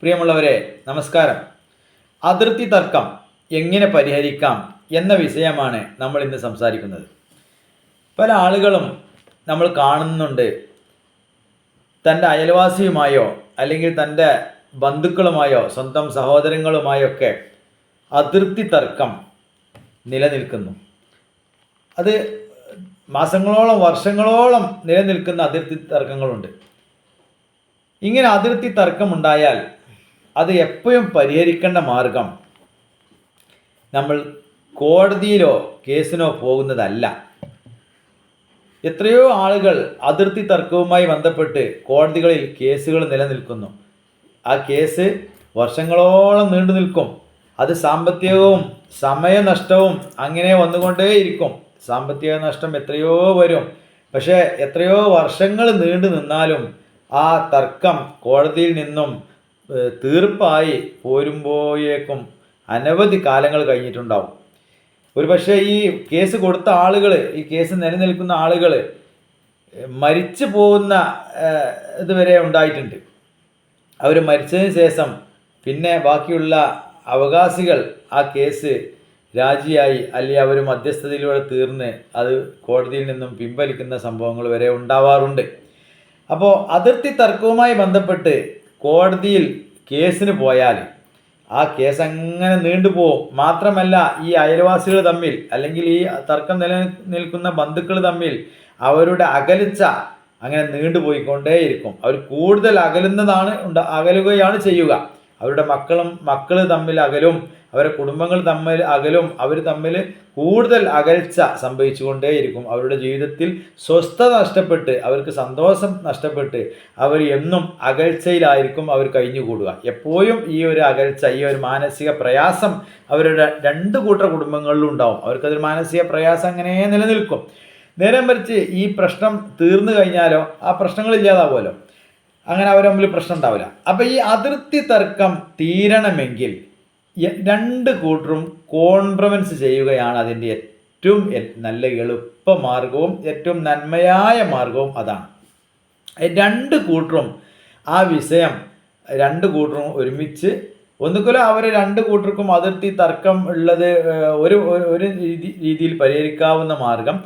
പ്രിയമുള്ളവരെ നമസ്കാരം. അതിർത്തി തർക്കം എങ്ങനെ പരിഹരിക്കാം എന്ന വിഷയമാണ് നമ്മൾ ഇന്ന് സംസാരിക്കുന്നത്. പല ആളുകളും നമ്മൾ കാണുന്നുണ്ട്. തന്റെ അയൽവാസിയുമായോ അല്ലെങ്കിൽ തന്റെ ബന്ധുക്കളുമായോ സ്വന്തം സഹോദരങ്ങളുമായോ ഒക്കെ അതിർത്തി തർക്കം നിലനിൽക്കുന്നു. അത് മാസങ്ങളോളം വർഷങ്ങളോളം നിലനിൽക്കുന്ന അതിർത്തി തർക്കങ്ങളുണ്ട്. ഇങ്ങനെ അതിർത്തി തർക്കമുണ്ടായാൽ അത് എപ്പോഴും പരിഹരിക്കേണ്ട മാർഗം നമ്മൾ കോടതിയിലോ കേസിനോ പോകുന്നതല്ല. എത്രയോ ആളുകൾ അതിർത്തി തർക്കവുമായി ബന്ധപ്പെട്ട് കോടതികളിൽ കേസുകൾ നിലനിൽക്കുന്നു. ആ കേസ് വർഷങ്ങളോളം നീണ്ടു നിൽക്കും. അത് സാമ്പത്തികവും സമയനഷ്ടവും അങ്ങനെ വന്നുകൊണ്ടേയിരിക്കും. സാമ്പത്തിക നഷ്ടം എത്രയോ വരും. പക്ഷേ എത്രയോ വർഷങ്ങൾ നീണ്ടു നിന്നാലും ആ തർക്കം കോടതിയിൽ നിന്നും തീർപ്പായി പോരുമ്പോഴേക്കും അനവധി കാലങ്ങൾ കഴിഞ്ഞിട്ടുണ്ടാവും. ഒരു പക്ഷേ ഈ കേസ് കൊടുത്ത ആളുകൾ ഈ കേസ് നിലനിൽക്കുന്ന ആളുകൾ മരിച്ചു പോകുന്ന ഇതുവരെ ഉണ്ടായിട്ടുണ്ട്. അവർ മരിച്ചതിന് ശേഷം പിന്നെ ബാക്കിയുള്ള അവകാശികൾ ആ കേസ് രാജിയായി അല്ലെങ്കിൽ അവർ മധ്യസ്ഥതയിലൂടെ തീർന്ന് അത് കോടതിയിൽ നിന്നും പിൻവലിക്കുന്ന സംഭവങ്ങൾ വരെ ഉണ്ടാവാറുണ്ട്. അപ്പോൾ അതിർത്തി തർക്കവുമായി ബന്ധപ്പെട്ട് കോടതിയിൽ കേസിന് പോയാൽ ആ കേസ് അങ്ങനെ നീണ്ടുപോകും മാത്രമല്ല ഈ അയൽവാസികൾ തമ്മിൽ അല്ലെങ്കിൽ ഈ തർക്കം നിലനിൽക്കുന്ന ബന്ധുക്കൾ തമ്മിൽ അവരുടെ അകലിച്ച അങ്ങനെ നീണ്ടുപോയിക്കൊണ്ടേയിരിക്കും. അവർ കൂടുതൽ അകലുന്നതാണ് അകലുകയാണ് ചെയ്യുക. അവരുടെ മക്കളും മക്കൾ തമ്മിൽ അകലും അവരുടെ കുടുംബങ്ങൾ തമ്മിൽ അകലും അവർ തമ്മിൽ കൂടുതൽ അകൽച്ച സംഭവിച്ചുകൊണ്ടേയിരിക്കും. അവരുടെ ജീവിതത്തിൽ സ്വസ്ഥത നഷ്ടപ്പെട്ട് അവർക്ക് സന്തോഷം നഷ്ടപ്പെട്ട് അവർ എന്നും അകൽച്ചയിലായിരിക്കും അവർ കഴിഞ്ഞുകൂടുക. എപ്പോഴും ഈ ഒരു അകൽച്ച ഈ ഒരു മാനസിക പ്രയാസം അവരുടെ രണ്ട് കൂട്ടർ കുടുംബങ്ങളിലും ഉണ്ടാവും. അവർക്കതൊരു മാനസിക പ്രയാസം അങ്ങനെ നിലനിൽക്കും. നേരെ മറിച്ച് ഈ പ്രശ്നം തീർന്നു കഴിഞ്ഞാലോ ആ പ്രശ്നങ്ങൾ ഇല്ലാതാവുമല്ലോ അങ്ങനെ അവർ തമ്മിൽ പ്രശ്നം ഉണ്ടാവില്ല. അപ്പൊ ഈ അതിർത്തി തർക്കം തീരണമെങ്കിൽ രണ്ട് കൂട്ടരും കോൺപ്രമൻസ് ചെയ്യുകയാണ് അതിന്റെ ഏറ്റവും നല്ല എളുപ്പ മാർഗവും ഏറ്റവും നന്മയായ മാർഗവും അതാണ്. രണ്ട് കൂട്ടരും ആ വിഷയം രണ്ട് കൂട്ടരും ഒരുമിച്ച് ഒന്നുകിൽ അവർ രണ്ട് കൂട്ടർക്കും അതിർത്തി തർക്കം ഉള്ളത് ഒരു ഒരു- ഒരു രീതി രീതിയിൽ പരിഹരിക്കാവുന്ന മാർഗം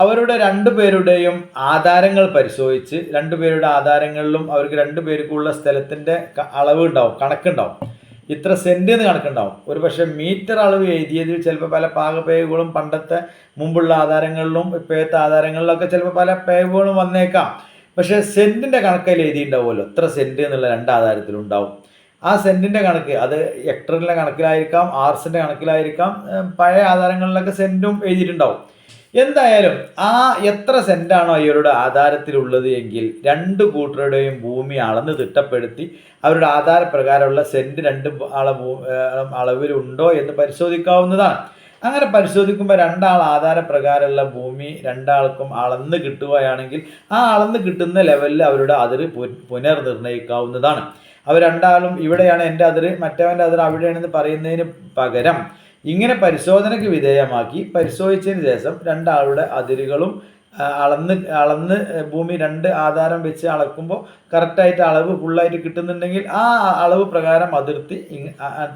അവരുടെ രണ്ടു പേരുടെയും ആധാരങ്ങൾ പരിശോധിച്ച് രണ്ടു പേരുടെ ആധാരങ്ങളിലും അവർക്ക് രണ്ടു പേർക്കുള്ള സ്ഥലത്തിന്റെ അളവ് ഉണ്ടാവും കണക്കുണ്ടാവും. ഇത്ര സെന്റ് എന്ന് കണക്കുണ്ടാവും. ഒരു പക്ഷേ മീറ്റർ അളവ് എഴുതിയതിൽ ചിലപ്പോൾ പല പാകപ്പേവുകളും പണ്ടത്തെ മുമ്പുള്ള ആധാരങ്ങളിലും ഇപ്പോഴത്തെ ആധാരങ്ങളിലൊക്കെ ചിലപ്പോൾ പല പേവുകളും വന്നേക്കാം. പക്ഷേ സെന്റിന്റെ കണക്കിൽ എഴുതിയിട്ടുണ്ടാവുമല്ലോ. ഇത്ര സെന്റ് എന്നുള്ള രണ്ട് ആധാരത്തിലുണ്ടാവും ആ സെന്റിന്റെ കണക്ക് അത് ഹെക്ടറിന്റെ കണക്കിലായിരിക്കാം ആർസിന്റെ കണക്കിലായിരിക്കാം പഴയ ആധാരങ്ങളിലൊക്കെ സെന്റും എഴുതിയിട്ടുണ്ടാവും. എന്തായാലും ആ എത്ര സെന്റാണോ ഇവരുടെ ആധാരത്തിലുള്ളത് എങ്കിൽ രണ്ട് കൂട്ടരുടെയും ഭൂമി അളന്ന് തിട്ടപ്പെടുത്തി അവരുടെ ആധാരപ്രകാരമുള്ള സെന്റ് രണ്ട് ആളെ അളവിലുണ്ടോ എന്ന് പരിശോധിക്കാവുന്നതാണ്. അങ്ങനെ പരിശോധിക്കുമ്പോൾ രണ്ടാൾ ആധാരപ്രകാരമുള്ള ഭൂമി രണ്ടാൾക്കും അളന്ന് കിട്ടുകയാണെങ്കിൽ ആ അളന്ന് കിട്ടുന്ന ലെവലിൽ അവരുടെ അതിര് പുനർനിർണയിക്കാവുന്നതാണ് അവർ രണ്ടാളും ഇവിടെയാണ് എന്റെ അതിര് മറ്റവന്റെ അതിര് അവിടെയാണെന്ന് പറയുന്നതിന് പകരം ഇങ്ങനെ പരിശോധനയ്ക്ക് വിധേയമാക്കി പരിശോധിച്ചതിന് ശേഷം രണ്ടാളുടെ അതിരുകളും അളന്ന് അളന്ന് ഭൂമി രണ്ട് ആധാരം വെച്ച് അളക്കുമ്പോൾ കറക്റ്റായിട്ട് അളവ് ഫുള്ളായിട്ട് കിട്ടുന്നുണ്ടെങ്കിൽ ആ അളവ് പ്രകാരം അതിർത്തി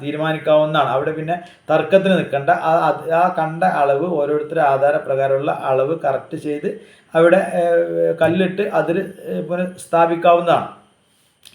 തീരുമാനിക്കാവുന്നതാണ്. അവിടെ പിന്നെ തർക്കത്തിന് നിൽക്കേണ്ട. ആ ആ കണ്ട അളവ് ഓരോരുത്തരുടെ ആധാര പ്രകാരമുള്ള അളവ് കറക്റ്റ് ചെയ്ത് അവിടെ കല്ലിട്ട് അതിര് പുനഃസ്ഥാപിക്കാവുന്നതാണ്. പുനഃ സ്ഥാപിക്കാവുന്നതാണ്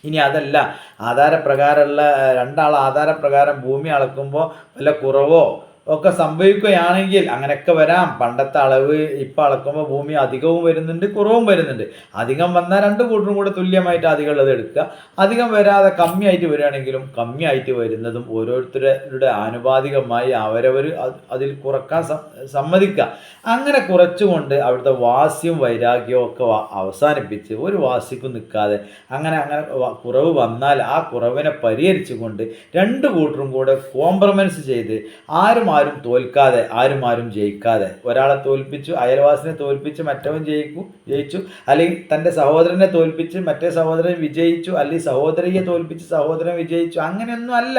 ഇനി അതല്ല ആധാരപ്രകാരമുള്ള രണ്ടാൾ ആധാരപ്രകാരം ഭൂമി അളക്കുമ്പോൾ വല്ല കുറവോ ഒക്കെ സംഭവിക്കുകയാണെങ്കിൽ അങ്ങനെയൊക്കെ വരാം. പണ്ടത്തെ അളവ് ഇപ്പം അളക്കുമ്പോൾ ഭൂമി അധികവും വരുന്നുണ്ട് കുറവും വരുന്നുണ്ട്. അധികം വന്നാൽ രണ്ട് കൂട്ടരും കൂടെ തുല്യമായിട്ട് അധികം ഉള്ളത് എടുക്കുക. അധികം വരാതെ കമ്മിയായിട്ട് വരികയാണെങ്കിലും കമ്മിയായിട്ട് വരുന്നതും ഓരോരുത്തരുടെ ആനുപാതികമായി അവരവർ അതിൽ കുറയ്ക്കാൻ സമ്മതിക്കുക. അങ്ങനെ കുറച്ചുകൊണ്ട് അവിടുത്തെ വാസ്യവും വൈരാഗ്യവും ഒക്കെ അവസാനിപ്പിച്ച് ഒരു വാസിക്കും നിൽക്കാതെ അങ്ങനെ അങ്ങനെ കുറവ് വന്നാൽ ആ കുറവിനെ പരിഹരിച്ചുകൊണ്ട് രണ്ട് കൂട്ടരും കൂടെ കോംപ്രമൈസ് ചെയ്ത് ആരും ആരും തോൽക്കാതെ ആരും ആരും ജയിക്കാതെ. ഒരാളെ തോൽപ്പിച്ചു അയൽവാസിനെ തോൽപ്പിച്ച് മറ്റവൻ ജയിക്കും ജയിച്ചു. അല്ലെങ്കിൽ തന്റെ സഹോദരനെ തോൽപ്പിച്ച് മറ്റേ സഹോദരൻ വിജയിച്ചു അല്ലെങ്കിൽ സഹോദരിയെ തോൽപ്പിച്ച് സഹോദരൻ വിജയിച്ചു. അങ്ങനെയൊന്നും അല്ല.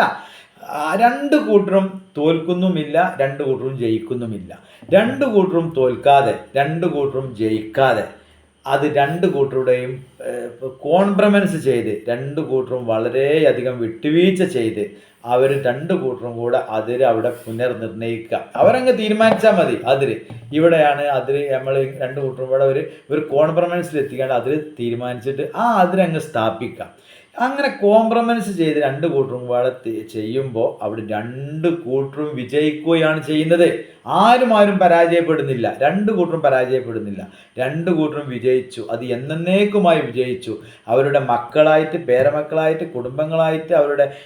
രണ്ട് കൂട്ടരും തോൽക്കുന്നുമില്ല രണ്ട് കൂട്ടരും ജയിക്കുന്നുമില്ല. രണ്ട് കൂട്ടരും തോൽക്കാതെ രണ്ട് കൂട്ടരും ജയിക്കാതെ. അത് രണ്ട് കൂട്ടരുടെയും കോൺപ്രമൻസ് ചെയ്ത് രണ്ട് കൂട്ടരും വളരെയധികം വിട്ടുവീഴ്ച ചെയ്ത് അവർ രണ്ട് കൂട്ടരും കൂടെ അതിര് അവിടെ പുനർനിർണയിക്കുക. അവരങ്ങ് തീരുമാനിച്ചാൽ മതി. അതിര്. ഇവിടെയാണ് അതിര് നമ്മൾ രണ്ട് കൂട്ടരും കൂടെ ഒരു ഒരു കോൺപ്രമൻസിൽ എത്തിക്കാണ്ട് അതിര് തീരുമാനിച്ചിട്ട് ആ അതിരങ്ങ് സ്ഥാപിക്കാം അങ്ങനെ കോംപ്രമൈസ് ചെയ്ത് രണ്ട് കൂട്ടരും കൂടെ ചെയ്യുമ്പോൾ അവിടെ രണ്ട് കൂട്ടരും വിജയിക്കുകയാണ് ചെയ്യുന്നത്. ആരും ആരും പരാജയപ്പെടുന്നില്ല. രണ്ട് കൂട്ടരും പരാജയപ്പെടുന്നില്ല. രണ്ട് കൂട്ടരും വിജയിച്ചു. അത് എന്നേക്കുമായി വിജയിച്ചു. അവരുടെ മക്കളായിട്ട് പേരമക്കളായിട്ട് കുടുംബങ്ങളായിട്ട് അവരുടെ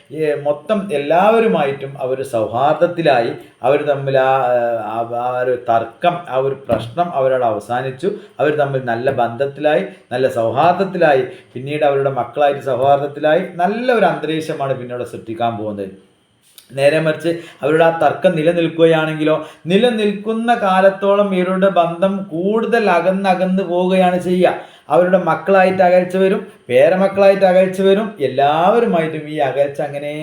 മൊത്തം എല്ലാവരുമായിട്ടും അവർ സൗഹാർദ്ദത്തിലായി അവർ തമ്മിൽ ആ ആ ഒരു തർക്കം ആ ഒരു പ്രശ്നം അവരോട് അവസാനിച്ചു. അവർ തമ്മിൽ നല്ല ബന്ധത്തിലായി നല്ല സൗഹാർദ്ദത്തിലായി. പിന്നീട് അവരുടെ മക്കളായിട്ട് സൗഹാർദ്ദത്തിലായി നല്ല ഒരു അന്തരീക്ഷമാണ് പിന്നീട് സൃഷ്ടിക്കാൻ പോകുന്നത്. നേരെ മറിച്ച് അവരുടെ ആ തർക്കം നിലനിൽക്കുകയാണെങ്കിലോ നിലനിൽക്കുന്ന കാലത്തോളം ഇവരുടെ ബന്ധം കൂടുതൽ അകന്നകന്ന് പോവുകയാണ് ചെയ്യുക. അവരുടെ മക്കളായിട്ട് അകൽച്ച വരും പേരമക്കളായിട്ട് അകൽച്ച വരും എല്ലാവരുമായിട്ടും ഈ അകൽച്ച അങ്ങനെ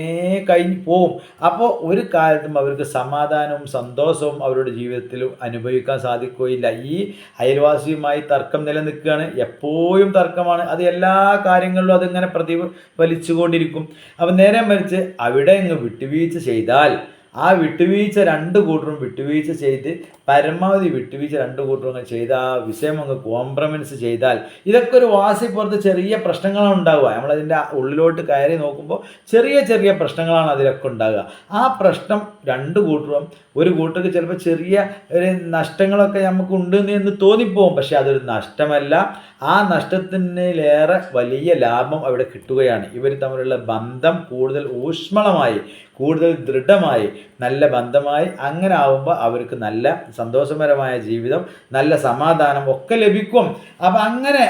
കഴിഞ്ഞ് പോവും. അപ്പോൾ ഒരു കാലത്തും അവർക്ക് സമാധാനവും സന്തോഷവും അവരുടെ ജീവിതത്തിൽ അനുഭവിക്കാൻ സാധിക്കുകയില്ല. ഈ അയൽവാസിയുമായി തർക്കം നിലനിൽക്കുകയാണ്. എപ്പോഴും തർക്കമാണ്. അത് എല്ലാ കാര്യങ്ങളിലും അതിങ്ങനെ പ്രതിഫലിച്ചുകൊണ്ടിരിക്കും. അപ്പം നേരെ മറിച്ച് അവിടെ അങ്ങ് വിട്ടുവീഴ്ച ചെയ്താൽ ആ വിട്ടുവീഴ്ച രണ്ട് കൂട്ടരും വിട്ടുവീഴ്ച ചെയ്ത് പരമാവധി വിട്ടുവീഴ്ച രണ്ട് അങ്ങ് ചെയ്ത് ആ വിഷയം അങ്ങ് കോംപ്രമൈസ് ചെയ്താൽ ഇതൊക്കെ ഒരു വാസിപ്പുറത്ത് ചെറിയ പ്രശ്നങ്ങളാണ് ഉണ്ടാവുക. നമ്മളതിന്റെ ഉള്ളിലോട്ട് കയറി നോക്കുമ്പോൾ ചെറിയ ചെറിയ പ്രശ്നങ്ങളാണ് അതിലൊക്കെ ഉണ്ടാകുക ആ പ്രശ്നം രണ്ട് കൂട്ടരും ഒരു കൂട്ടർക്ക് ചിലപ്പോൾ ചെറിയ ഒരു നഷ്ടങ്ങളൊക്കെ നമുക്ക് ഉണ്ട് എന്ന് തോന്നിപ്പോവും. പക്ഷേ അതൊരു നഷ്ടമല്ല. ആ നഷ്ടത്തിനേറെ വലിയ ലാഭം അവിടെ കിട്ടുകയാണ്. ഇവർ തമ്മിലുള്ള ബന്ധം കൂടുതൽ ഊഷ്മളമായി കൂടുതൽ ദൃഢമായി നല്ല ബന്ധമായി അങ്ങനെ ആവുമ്പോൾ അവർക്ക് നല്ല സന്തോഷപരമായ ജീവിതം നല്ല സമാധാനം ഒക്കെ ലഭിക്കും. അപ്പം അങ്ങനെ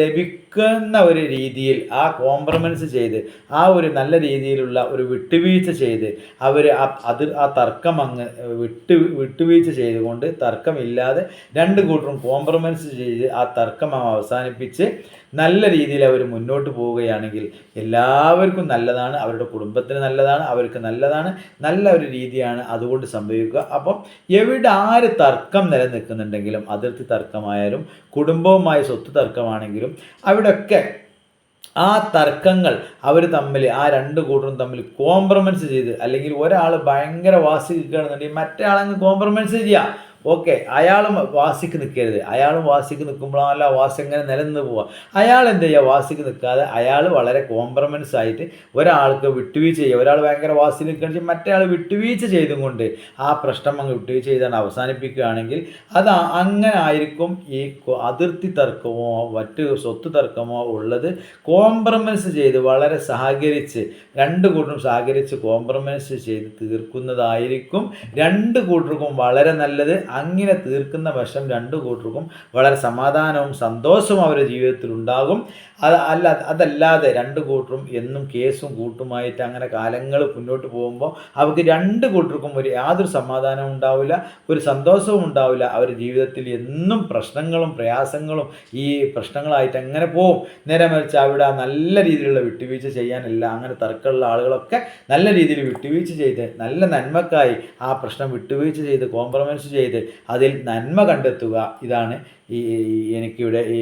ലഭിക്കുന്ന ഒരു രീതിയിൽ ആ കോംപ്രമൈസ് ചെയ്ത് ആ ഒരു നല്ല രീതിയിലുള്ള ഒരു വിട്ടുവീഴ്ച ചെയ്ത് അവർ അത് ആ തർക്കം അങ്ങ് വിട്ടു വിട്ടുവീഴ്ച ചെയ്തുകൊണ്ട് തർക്കമില്ലാതെ രണ്ട് കൂട്ടരും കോംപ്രമൈസ് ചെയ്ത് ആ തർക്കം അവസാനിപ്പിച്ച് നല്ല രീതിയിൽ അവർ മുന്നോട്ട് പോവുകയാണെങ്കിൽ എല്ലാവർക്കും നല്ലതാണ് അവരുടെ കുടുംബത്തിന് നല്ലതാണ് അവർക്ക് നല്ലതാണ് നല്ല ഒരു രീതിയാണ് അതുകൊണ്ട് സംഭവിക്കുക. അപ്പം എവിടെ ആര് തർക്കം നിലനിൽക്കുന്നുണ്ടെങ്കിലും അതിർത്തി തർക്കമായാലും കുടുംബവുമായി സ്വത്ത് തർക്കമാണെങ്കിലും അവിടെയൊക്കെ ആ തർക്കങ്ങൾ അവർ തമ്മിൽ ആ രണ്ട് കൂട്ടരും തമ്മിൽ കോംപ്രമൈസ് ചെയ്ത് അല്ലെങ്കിൽ ഒരാൾ ഭയങ്കര വാസിക്കുകയാണെന്നുണ്ടെങ്കിൽ മറ്റേ ആളങ്ങ് കോംപ്രമൈസ് ചെയ്യുക ഓക്കെ അയാളും വാസിക്ക് നിൽക്കരുത്. അയാളും വാസിക്ക് നിൽക്കുമ്പോഴല്ല വാസി എങ്ങനെ നിലനിന്ന് പോവുക. അയാൾ എന്ത് ചെയ്യുക? വാസിക്ക് നിൽക്കാതെ അയാൾ വളരെ കോംപ്രമൈസ് ആയിട്ട് ഒരാൾക്ക് വിട്ടുവീഴ്ച ചെയ്യുക. ഒരാൾ ഭയങ്കര വാസി നിൽക്കുകയാണെങ്കിൽ മറ്റേ ആൾ വിട്ടുവീഴ്ച ചെയ്തും കൊണ്ട് ആ പ്രശ്നം അങ്ങ് വിട്ടുവീഴ്ച ചെയ്താണ് അവസാനിപ്പിക്കുകയാണെങ്കിൽ അത് അങ്ങനെ ആയിരിക്കും ഈ അതിർത്തി തർക്കമോ മറ്റ് സ്വത്ത് തർക്കമോ ഉള്ളത് കോംപ്രമൈസ് ചെയ്ത് വളരെ സഹകരിച്ച് രണ്ട് കൂട്ടരും സഹകരിച്ച് കോംപ്രമൈസ് ചെയ്ത് തീർക്കുന്നതായിരിക്കും. രണ്ട് കൂട്ടർക്കും വളരെ നല്ലത്. അങ്ങനെ തീർക്കുന്ന വശം രണ്ടു കൂട്ടർക്കും വളരെ സമാധാനവും സന്തോഷവും അവരുടെ ജീവിതത്തിൽ ഉണ്ടാകും അത് അല്ല അതല്ലാതെ രണ്ട് കൂട്ടരും എന്നും കേസും കൂട്ടുമായിട്ട് അങ്ങനെ കാലങ്ങൾ മുന്നോട്ട് പോകുമ്പോൾ അവർക്ക് രണ്ട് കൂട്ടർക്കും ഒരു യാതൊരു സമാധാനവും ഉണ്ടാവില്ല ഒരു സന്തോഷവും ഉണ്ടാവില്ല. അവരുടെ ജീവിതത്തിൽ എന്നും പ്രശ്നങ്ങളും പ്രയാസങ്ങളും ഈ പ്രശ്നങ്ങളായിട്ട് എങ്ങനെ പോകും. നേരെ മറിച്ച് അവിടെ നല്ല രീതിയിലുള്ള വിട്ടുവീഴ്ച ചെയ്യാനല്ല അങ്ങനെ തർക്കമുള്ള ആളുകളൊക്കെ നല്ല രീതിയിൽ വിട്ടുവീഴ്ച ചെയ്ത് നല്ല നന്മക്കായി ആ പ്രശ്നം വിട്ടുവീഴ്ച ചെയ്ത് കോംപ്രമൈസ് അതിൽ നന്മ കണ്ടെത്തുക. ഇതാണ് ഈ എനിക്കിവിടെ ഈ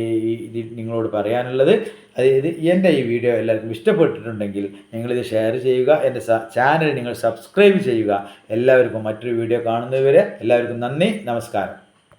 ഇതിൽ നിങ്ങളോട് പറയാനുള്ളത്. അതായത് എന്റെ ഈ വീഡിയോ എല്ലാവർക്കും ഇഷ്ടപ്പെട്ടിട്ടുണ്ടെങ്കിൽ നിങ്ങളിത് ഷെയർ ചെയ്യുക. എന്റെ ചാനൽ നിങ്ങൾ സബ്സ്ക്രൈബ് ചെയ്യുക. എല്ലാവർക്കും മറ്റൊരു വീഡിയോ കാണുന്നതുവരെ എല്ലാവർക്കും നന്ദി. നമസ്കാരം.